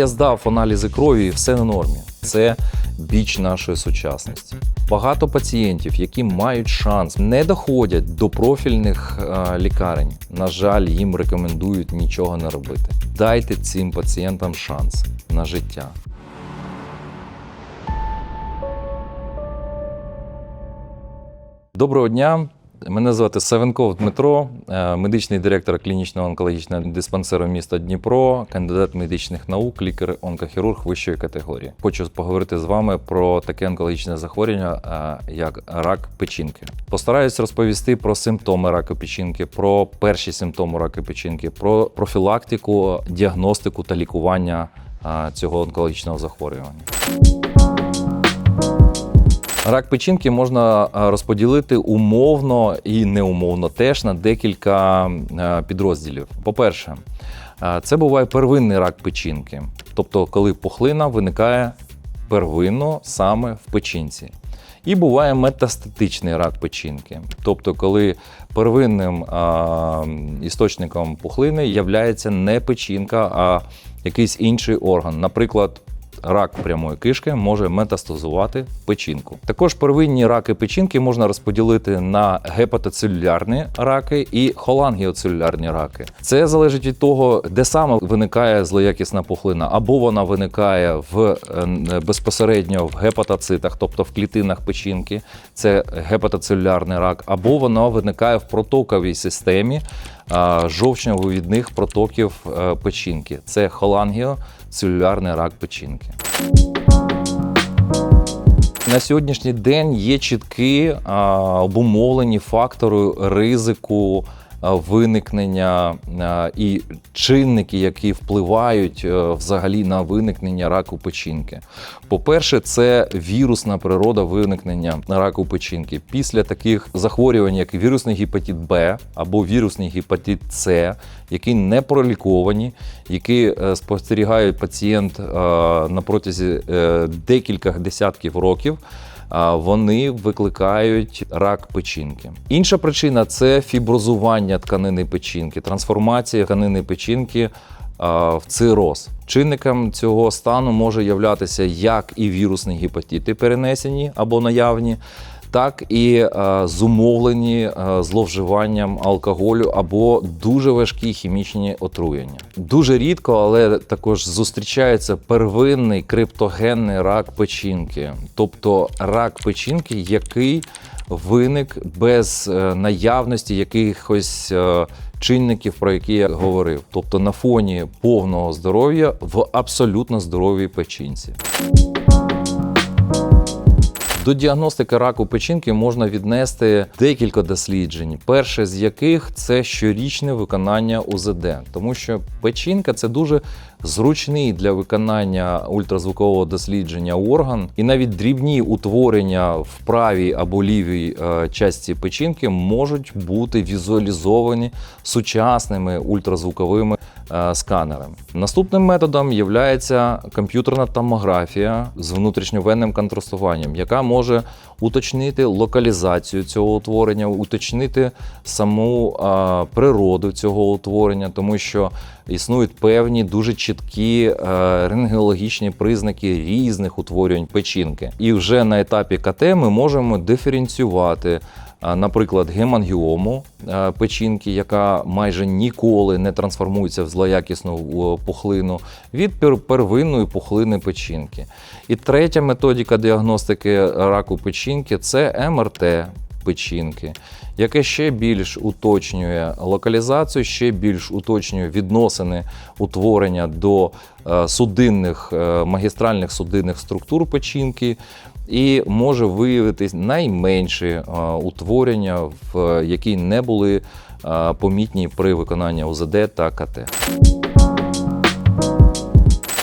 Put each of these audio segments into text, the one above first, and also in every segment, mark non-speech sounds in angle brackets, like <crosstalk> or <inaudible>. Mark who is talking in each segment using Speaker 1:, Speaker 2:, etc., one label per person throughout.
Speaker 1: Я здав аналізи крові, і все на нормі. Це біч нашої сучасності. Багато пацієнтів, які мають шанс, не доходять до профільних е, лікарень. На жаль, їм рекомендують нічого не робити. Дайте цим пацієнтам шанс на життя. Доброго дня. Мене звати Савенков Дмитро, е, медичний директор клінічного онкологічного диспансеру міста Дніпро, кандидат медичних наук, лікар-онкохірург вищої категорії. Хочу поговорити з вами про таке онкологічне захворювання, е, як рак печінки. Постараюсь розповісти про симптоми раку печінки, про перші симптоми раку печінки, про профілактику, діагностику та лікування е, цього онкологічного захворювання. Рак печінки можна розподілити умовно і неумовно теж на декілька підрозділів. По-перше, це буває первинний рак печінки, тобто коли пухлина виникає первинно саме в печінці. І буває метастатичний рак печінки, тобто коли первинним а, істочником пухлини є не печінка, а якийсь інший орган, наприклад, рак прямої кишки може метастазувати печінку. Також первинні раки печінки можна розподілити на гепатоцелюлярні раки і холангіоцелюлярні раки. Це залежить від того, де саме виникає злоякісна пухлина, або вона виникає в е, безпосередньо в гепатоцитах, тобто в клітинах печінки, це гепатоцелюлярний рак, або вона виникає в протоковій системі а, жовчньовивідних протоків е, печінки. Це холангіоцелюлярний рак печінки. На сьогоднішній день є чіткі обумовлені фактори ризику виникнення і чинники, які впливають взагалі на виникнення раку печінки. По-перше, це вірусна природа виникнення раку печінки. Після таких захворювань, як вірусний гепатит Б або вірусний гепатит С, які не проліковані, які е, спостерігає пацієнт е, на протязі е, декількох десятків років. Вони викликають рак печінки. Інша причина це фіброзування тканини печінки, трансформація тканини печінки в цироз. Чинником цього стану може являтися як і вірусні гепатити перенесені або наявні, так і е, зумовлені е, зловживанням алкоголю або дуже важкі хімічні отруєння. Дуже рідко, але також зустрічається первинний криптогенний рак печінки, тобто рак печінки, який виник без е, наявності якихось чинників, про які я говорив, тобто на фоні повного здоров'я в абсолютно здоровій печінці. До діагностики раку печінки можна віднести декілька досліджень. Перше з яких це щорічне виконання УЗД, тому що печінка це дуже зручний для виконання ультразвукового дослідження орган, і навіть дрібні утворення в правій або лівій е, часті печінки можуть бути візуалізовані сучасними ультразвуковими сканерами. Наступним методом є комп'ютерна томографія з внутрішньовенним контрастуванням, яка може уточнити локалізацію цього утворення, уточнити саму а, природу цього утворення, тому що існують певні дуже чіткі а, рентгенологічні признаки різних утворювань печінки. І вже на етапі КТ ми можемо диференціювати. Наприклад, гемангіому печінки, яка майже ніколи не трансформується в злоякісну пухлину, від первинної пухлини печінки. І третя методика діагностики раку печінки це МРТ печінки, яке ще більш уточнює локалізацію, ще більш уточнює відносини утворення до е, судинних е, магістральних судинних структур печінки. І може виявити найменші е, утворення, в які не були помітні при виконанні УЗД та КТ.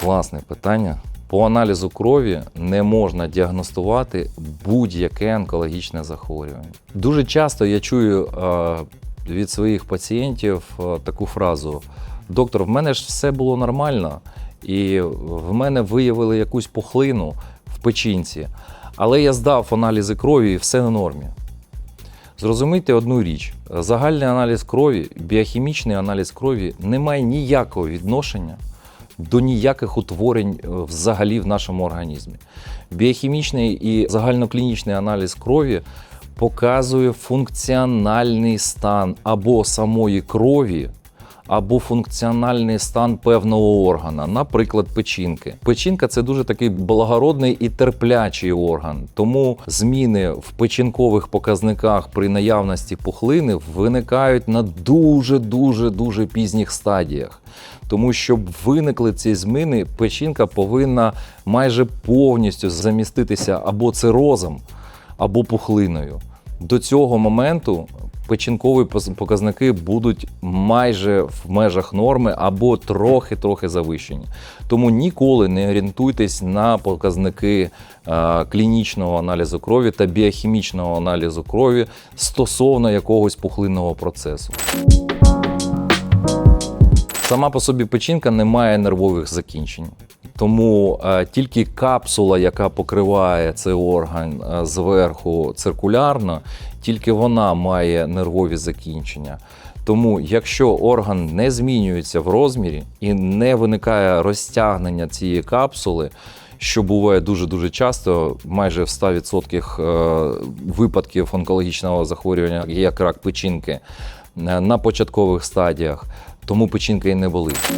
Speaker 1: Класне питання. По аналізу крові не можна діагностувати будь-яке онкологічне захворювання. Дуже часто я чую е, від своїх пацієнтів е, таку фразу: доктор, в мене ж все було нормально, і в мене виявили якусь пухлину в печінці, але я здав аналізи крові і все на нормі. Зрозумійте одну річ: загальний аналіз крові, біохімічний аналіз крові не має ніякого відношення до ніяких утворень е, взагалі в нашому організмі. Біохімічний і загальноклінічний аналіз крові показує функціональний стан або самої крові. Або функціональний стан певного органа, наприклад, печінки. Печінка це дуже такий благородний і терплячий орган. Тому зміни в печінкових показниках при наявності пухлини виникають на дуже дуже дуже пізніх стадіях. Тому щоб виникли ці зміни, печінка повинна майже повністю заміститися або цирозом, або пухлиною. До цього моменту печінкові показники будуть майже в межах норми або трохи-трохи завищені. Тому ніколи не орієнтуйтесь на показники е, клінічного аналізу крові та біохімічного аналізу крові стосовно якогось пухлинного процесу. Сама по собі печінка не має нервових закінчень. Тому е, тільки капсула, яка покриває цей орган е, зверху циркулярно, тільки вона має нервові закінчення. Тому, якщо орган не змінюється в розмірі і не виникає розтягнення цієї капсули, що буває дуже дуже часто, майже в 100% е, випадків онкологічного захворювання, як рак печінки, на початкових стадіях, тому печінка і не болить.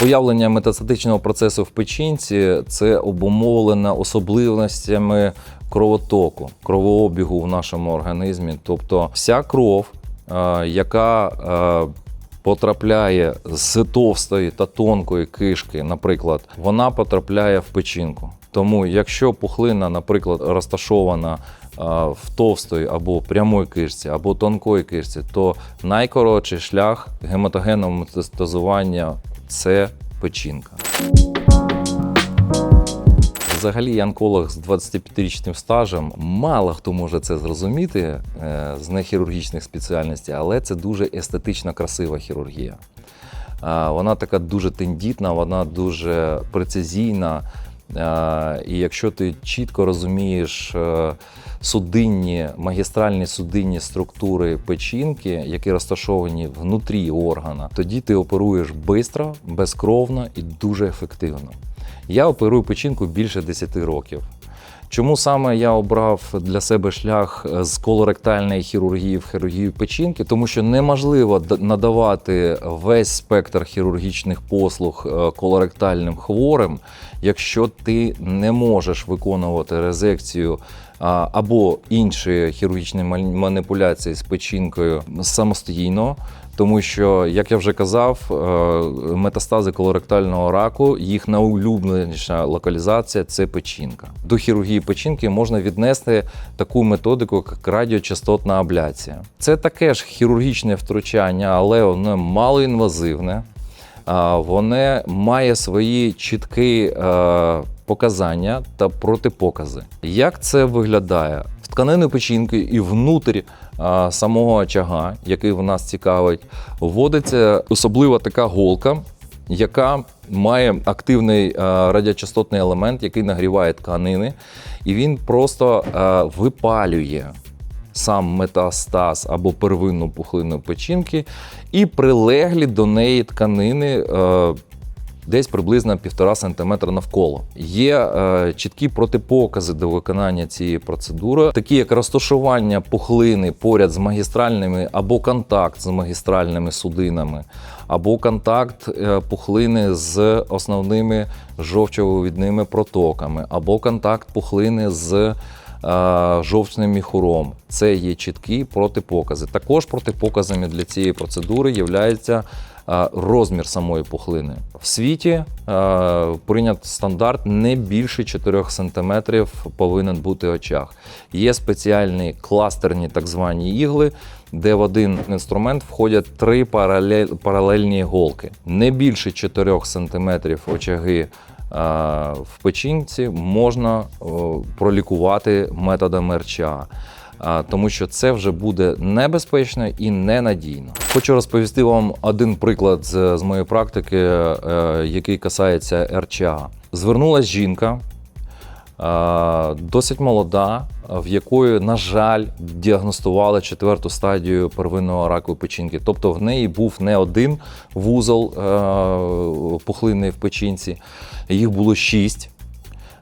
Speaker 1: Появлення метастатичного процесу в печінці це обумовлено особливостями кровотоку, кровообігу в нашому організмі. Тобто вся кров, е, яка е, потрапляє з товстої та тонкої кишки, наприклад, вона потрапляє в печінку. Тому, якщо пухлина, наприклад, розташована в товстої або прямої кишці, або тонкої кишці, то найкоротший шлях гематогенного метастазування це печінка. Взагалі, я онколог з 25-річним стажем. Мало хто може це зрозуміти е, з нехірургічних спеціальностей, але це дуже естетично красива хірургія. Вона така дуже тендітна, вона дуже прецизійна. І якщо ти чітко розумієш е, судинні, магістральні судинні структури печінки, які розташовані внутрі органа, тоді ти оперуєш швидко, безкровно і дуже ефективно. Я оперую печінку більше 10 років. Чому саме я обрав для себе шлях е, з колоректальної хірургії в хірургію печінки? Тому що неможливо надавати весь спектр хірургічних послуг е, колоректальним хворим, якщо ти не можеш виконувати резекцію або інші хірургічні маніпуляції з печінкою самостійно. Тому що, як я вже казав, е, метастази колоректального раку, їх найулюбленіша локалізація це печінка. До хірургії печінки можна віднести таку методику, як радіочастотна абляція. Це таке ж хірургічне втручання, але воно малоінвазивне. Воно має свої чіткі е, показання та протипокази. Як це виглядає? В тканини печінки і внутрі самого очага, який в нас цікавить, вводиться особлива така голка, яка має активний радіочастотний елемент, який нагріває тканини, і він просто випалює сам метастаз або первинну пухлину печінки, і прилеглі до неї тканини. Десь приблизно 1,5 см навколо. Є е, чіткі протипокази до виконання цієї процедури, такі як розташування пухлини поряд з магістральними або контакт з магістральними судинами, або контакт е, пухлини з основними жовчовивідними протоками, або контакт пухлини з жовчним міхуром. Це є чіткі протипокази. Також протипоказами для цієї процедури являється е, розмір самої пухлини. В світі е, прийнят стандарт не більше 4 см повинен бути очаг. Є спеціальні кластерні так звані ігли, де в один інструмент входять три паралель- паралельні голки. Не більше 4 см очаги в печінці можна пролікувати методом РЧА. Тому що це вже буде небезпечно і ненадійно. Хочу розповісти вам один приклад з, з моєї практики, е, який касається РЧА. Звернулась жінка, е, досить молода, в якої, на жаль, діагностували четверту стадію первинного раку печінки. Тобто в неї був не один вузол е, пухлинний в печінці, їх було шість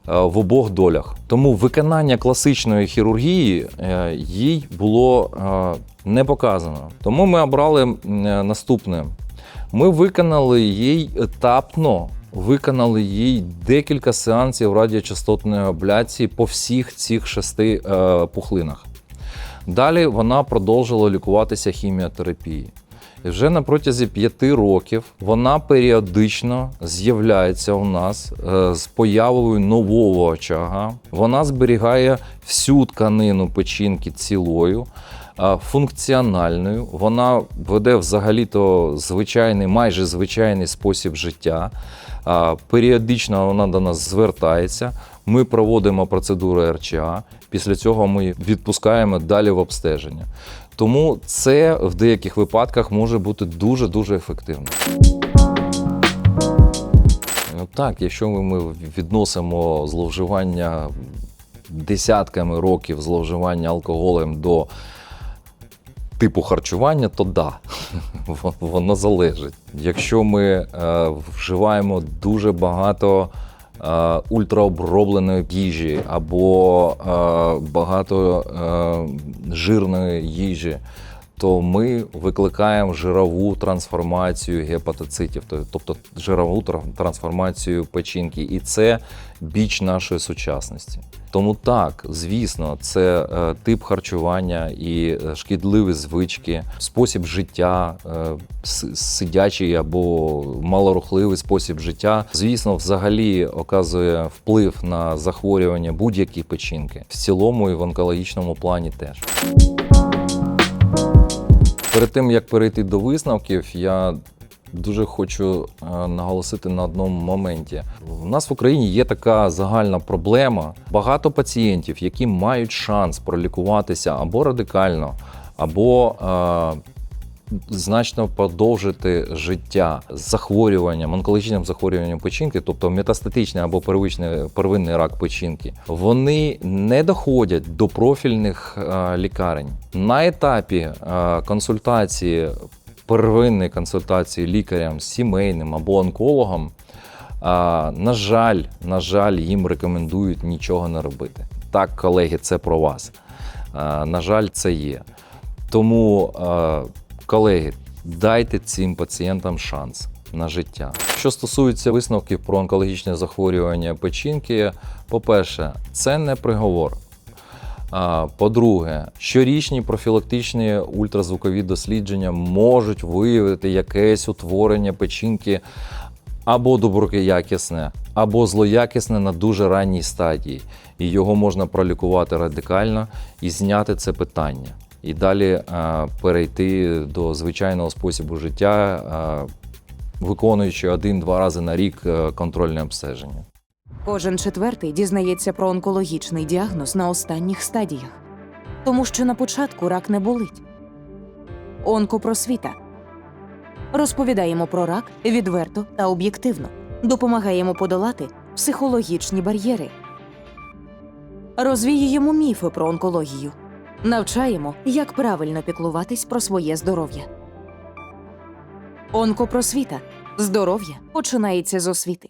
Speaker 1: е, в обох долях. Тому виконання класичної хірургії е, їй було е, не показано. Тому ми обрали е, наступне. Ми виконали їй етапно. Виконали їй декілька сеансів радіочастотної абляції по всіх цих шести е, пухлинах. Далі вона продовжила лікуватися хіміотерапією. І вже на протязі п'яти років вона періодично з'являється у нас е, з появою нового очага. Вона зберігає всю тканину печінки цілою, е, функціональною. Вона веде взагалі-то звичайний, майже звичайний спосіб життя. Періодично вона до нас звертається. Ми проводимо процедуру РЧА. Після цього ми відпускаємо далі в обстеження. Тому це в деяких випадках може бути дуже дуже ефективно. Ну, Так, якщо ми відносимо зловживання десятками років зловживання алкоголем до типу харчування, то да, <laughs> воно залежить. Якщо ми е, вживаємо дуже багато е, ультраобробленої їжі або е, багато жирної їжі, то ми викликаємо жирову трансформацію гепатоцитів, тобто жирову тра- трансформацію печінки. І це біч нашої сучасності. Тому так, звісно, це е, тип харчування і е, шкідливі звички, спосіб життя, е, сидячий або малорухливий спосіб життя, звісно, взагалі оказує вплив на захворювання будь-які печінки в цілому і в онкологічному плані теж. Перед тим як перейти до висновків, я дуже хочу е, наголосити на одному моменті. У нас в Україні є така загальна проблема. Багато пацієнтів, які мають шанс пролікуватися або радикально, або е, значно подовжити життя з захворюванням, онкологічним захворюванням печінки, тобто метастатичний або первичний первинний рак печінки, вони не доходять до профільних е, лікарень. На етапі е, консультації, первинної консультації лікарям сімейним або онкологом. А, на жаль, на жаль, їм рекомендують нічого не робити. Так, колеги, це про вас. На жаль, це є. Тому, колеги, дайте цим пацієнтам шанс на життя. Що стосується висновків про онкологічне захворювання печінки, по-перше, це не приговор. По-друге, щорічні профілактичні ультразвукові дослідження можуть виявити якесь утворення печінки або доброякісне, або злоякісне на дуже ранній стадії. І його можна пролікувати радикально і зняти це питання. І далі е, перейти до звичайного способу життя, е, виконуючи один-два рази на рік е, контрольне обстеження.
Speaker 2: Кожен четвертий дізнається про онкологічний діагноз на останніх стадіях, тому що на початку рак не болить. Онкопросвіта. Розповідаємо про рак відверто та об'єктивно. Допомагаємо подолати психологічні бар'єри. Розвіюємо міфи про онкологію. Навчаємо, як правильно піклуватись про своє здоров'я. Онкопросвіта. Здоров'я починається з освіти.